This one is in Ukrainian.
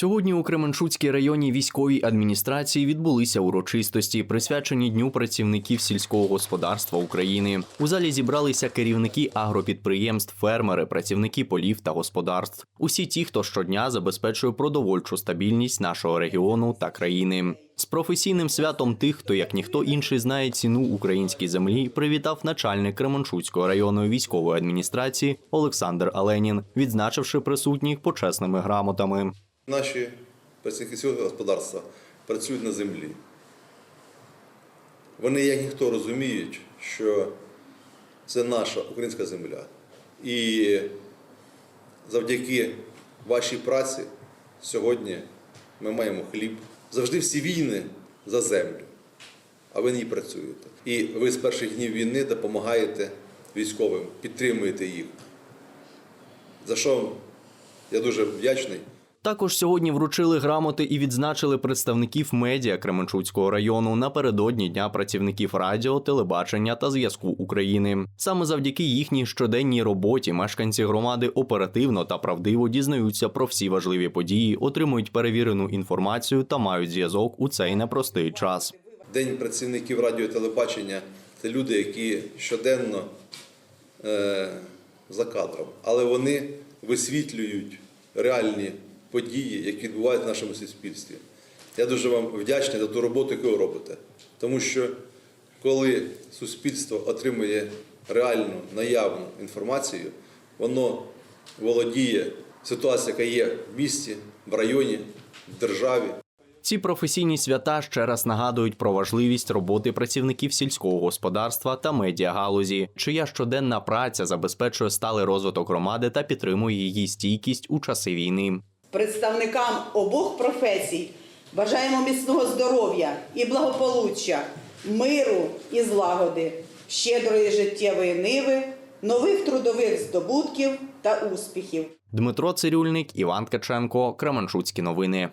Сьогодні у Кременчуцькій районній військовій адміністрації відбулися урочистості, присвячені Дню працівників сільського господарства України. У залі зібралися керівники агропідприємств, фермери, працівники полів та господарств. Усі ті, хто щодня забезпечує продовольчу стабільність нашого регіону та країни. З професійним святом тих, хто як ніхто інший знає ціну українській землі, привітав начальник Кременчуцької районної військової адміністрації Олександр Аленін, відзначивши присутніх почесними грамотами. Наші працівники сільського господарства працюють на землі. Вони, як ніхто, розуміють, що це наша українська земля. І завдяки вашій праці сьогодні ми маємо хліб. Завжди всі війни за землю, а ви ній працюєте. І ви з перших днів війни допомагаєте військовим, підтримуєте їх. За що я дуже вдячний. Також сьогодні вручили грамоти і відзначили представників медіа Кременчуцького району напередодні Дня працівників радіо, телебачення та зв'язку України. Саме завдяки їхній щоденній роботі мешканці громади оперативно та правдиво дізнаються про всі важливі події, отримують перевірену інформацію та мають зв'язок у цей непростий час. День працівників радіо телебачення це люди, які щоденно е, за кадром, але вони висвітлюють реальні події, які відбуваються в нашому суспільстві. Я дуже вам вдячний за ту роботу, яку ви робите. Тому що коли суспільство отримує реальну наявну інформацію, воно володіє ситуацією, яка є в місті, в районі, в державі. Ці професійні свята ще раз нагадують про важливість роботи працівників сільського господарства та медіагалузі, чия щоденна праця забезпечує сталий розвиток громади та підтримує її стійкість у часи війни. Представникам обох професій бажаємо міцного здоров'я і благополуччя, миру і злагоди, щедрої життєвої ниви, нових трудових здобутків та успіхів. Дмитро Цирюльник, Іван Ткаченко, Кременчуцькі новини.